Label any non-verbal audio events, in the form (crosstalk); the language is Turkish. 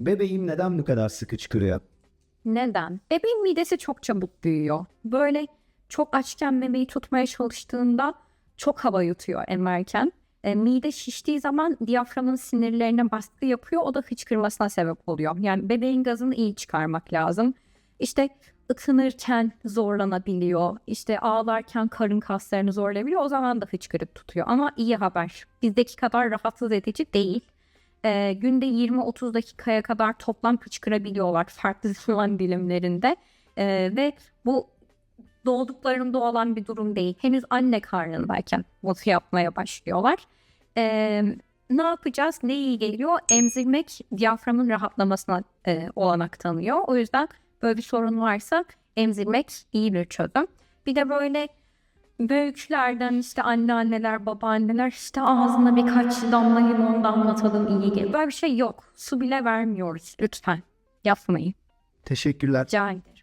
Bebeğim neden bu kadar sıkı çıkırıyor? Neden? Bebeğin midesi çok çabuk büyüyor. Böyle çok açken memeyi tutmaya çalıştığında çok hava yutuyor emerken. E, mide şiştiği zaman diyaframın sinirlerine baskı yapıyor. O da hıçkırmasına sebep oluyor. Yani bebeğin gazını iyi çıkarmak lazım. İşte ıkınırken zorlanabiliyor. İşte ağlarken karın kaslarını zorlayabiliyor. O zaman da hıçkırık tutuyor. Ama iyi haber. Bizdeki kadar rahatsız edici değil. E, günde 20-30 dakikaya kadar toplam hıçkırabiliyorlar farklı (laughs) zaman dilimlerinde. E, ve bu doğduklarında olan bir durum değil. Henüz anne karnındayken bunu yapmaya başlıyorlar. E, ne yapacağız? Ne iyi geliyor? Emzirmek diyaframın rahatlamasına e, olanak tanıyor. O yüzden böyle bir sorun varsa emzirmek iyi bir çözüm. Bir de böyle büyüklerden işte anneanneler, babaanneler işte ağzına birkaç damla limon damlatalım iyi gelir. Böyle bir şey yok. Su bile vermiyoruz lütfen. Yapmayın. Teşekkürler. Rica ederim.